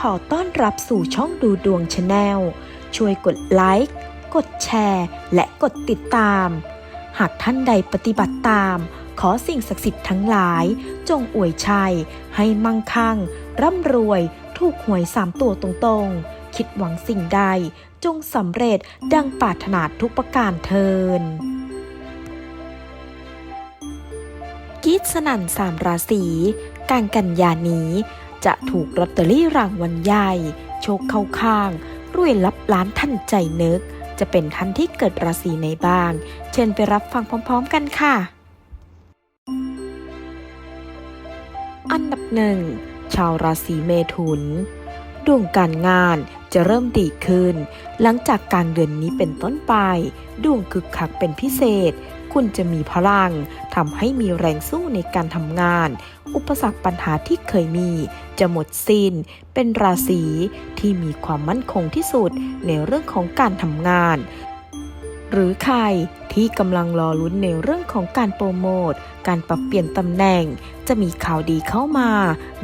ขอต้อนรับสู่ช่องดูดวงชาแนล ช่วยกดไลค์ กดแชร์ และกดติดตาม หากท่านใดปฏิบัติตาม ขอสิ่งศักดิ์สิทธิ์ทั้งหลาย จงอวยชัย ให้มั่งคั่ง ร่ำรวย ถูกหวยสามตัวตรงๆ คิดหวังสิ่งใด จงสำเร็จดังปรารถนาทุกประการเทินกีดสนั่นสามราศีการกันยานี้ จะถูกลอตเตอรี่รางวัลใหญ่ โชคเข้าข้างรวยลับล้านทันใจนึก จะเป็นท่านที่เกิดราศีในบ้าง เชิญไปรับฟังพร้อมๆกันค่ะ อันดับหนึ่งชาวราศีเมถุน ดวงการงานจะเริ่มดีขึ้น หลังจากกลางเดือนนี้เป็นต้นไป ดวงคึกคักเป็นพิเศษ คุณจะมีพลังทำให้มีแรงสู้ในการทำงาน อุปสรรคปัญหาที่เคยมี จะหมดสิน้น เป็นราศีที่มีความมั่นคงที่สุดในเรื่องของการทำงาน หรือใครที่กำลังรอลุ้นในเรื่องของการโปรโมท การปรับเปลี่ยนตำแหน่ง จะมีข่าวดีเข้ามา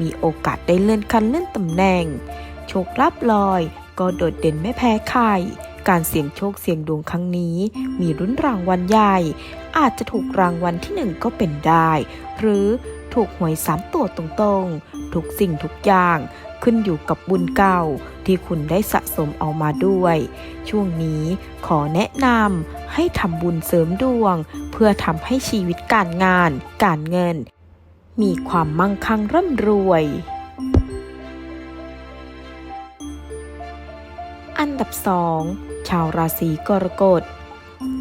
มีโอกาสได้เลื่อนขั้นเลื่อนตำแหน่ง โชคลาภลอย ก็โดดเด่นไม่แพ้ใคร การเสี่ยงโชคเสี่ยงดวงครั้งนี้ มีรุ้นรางวัลใหญ่ อาจจะถูกรางวัลที่หนึ่งก็เป็นได้ หรือถูกหวยสามตัวตรงๆ ทุกสิ่งทุกอย่างขึ้นอยู่กับบุญเก่าที่คุณได้สะสมเอามาด้วย ช่วงนี้ขอแนะนำให้ทำบุญเสริมดวง เพื่อทำให้ชีวิตการงาน การเงิน มีความมั่งคั่งร่ำรวย อันดับสอง ชาวราศีกรกฎ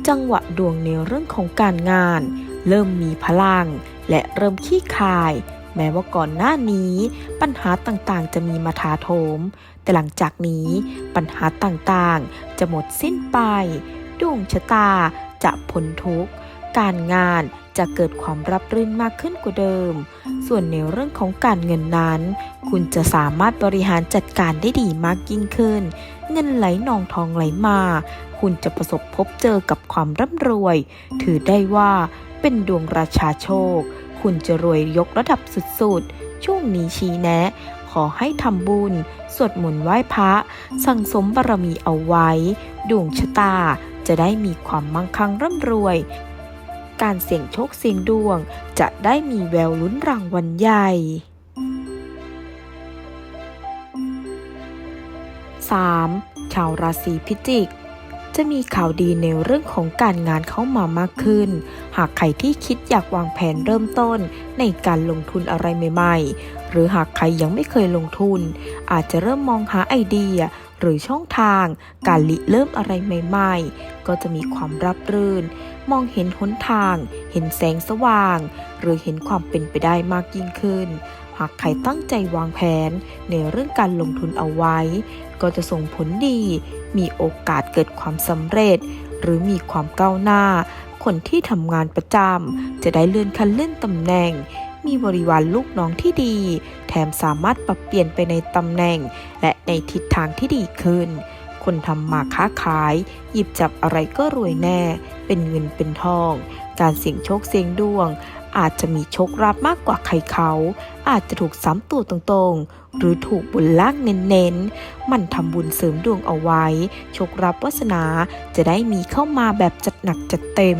จังหวะดวงในเรื่องของการงาน เริ่มมีพลัง และเริ่มขี้คาย แม้ว่าก่อนหน้านี้ ปัญหาต่างๆ จะมีมาทาโถม แต่หลังจากนี้ปัญหาต่างๆ จะหมดสิ้นไป ดวงชะตาจะพ้นทุกข์ การงาน จะเกิดความรับรื่นมากขึ้นกว่าเดิม ส่วนในเรื่องของการเงินนั้น คุณจะสามารถบริหารจัดการได้ดีมากยิ่งขึ้น เงินไหลนองทองไหลมา คุณจะประสบพบเจอกับความร่ำรวย ถือได้ว่าเป็นดวงราชาโชค คุณจะรวยยกระดับสุดๆ ช่วงนี้ชี้แนะ ขอให้ทำบุญ สวดมนต์ไหว้พระ สั่งสมบารมีเอาไว้ ดวงชะตาจะได้มีความมั่งคั่งร่ำรวย การเสี่ยงโชคเสี่ยงดวง จะได้มีแววลุ้นรางวัลใหญ่ 3. ชาวราศีพิจิก จะมีข่าวดีในเรื่องของการงานเข้ามามากขึ้น หากใครที่คิดอยากวางแผนเริ่มต้นในการลงทุนอะไรใหม่ๆ หรือหากใครยังไม่เคยลงทุน อาจจะเริ่มมองหาไอเดียหรือช่องทางการริเริ่มอะไรใหม่ ๆ ก็จะมีความรับรื่น มองเห็นหนทาง เห็นแสงสว่าง หรือเห็นความเป็นไปได้มากยิ่งขึ้น หากใครตั้งใจวางแผนในเรื่องการลงทุนเอาไว้ ก็จะส่งผลดี มีโอกาสเกิดความสำเร็จ หรือมีความก้าวหน้า คนที่ทำงานประจำจะได้เลื่อนขั้นเลื่อนตำแหน่งมีบริวารลูกน้องที่ดี แถมสามารถปรับเปลี่ยนไปในตำแหน่ง และในทิศทางที่ดีขึ้น คนทำมาค้าขาย หยิบจับอะไรก็รวยแน่ เป็นเงินเป็นทอง การเสี่ยงโชคเสี่ยงดวง อาจจะมีโชคลาภมากกว่าใครเขา อาจจะถูกซ้ำตัวตรงๆ หรือถูกบุญลากเน้นๆ มันทำบุญเสริมดวงเอาไว้ โชคลาภวาสนาจะได้มีเข้ามาแบบจัดหนักจัดเต็ม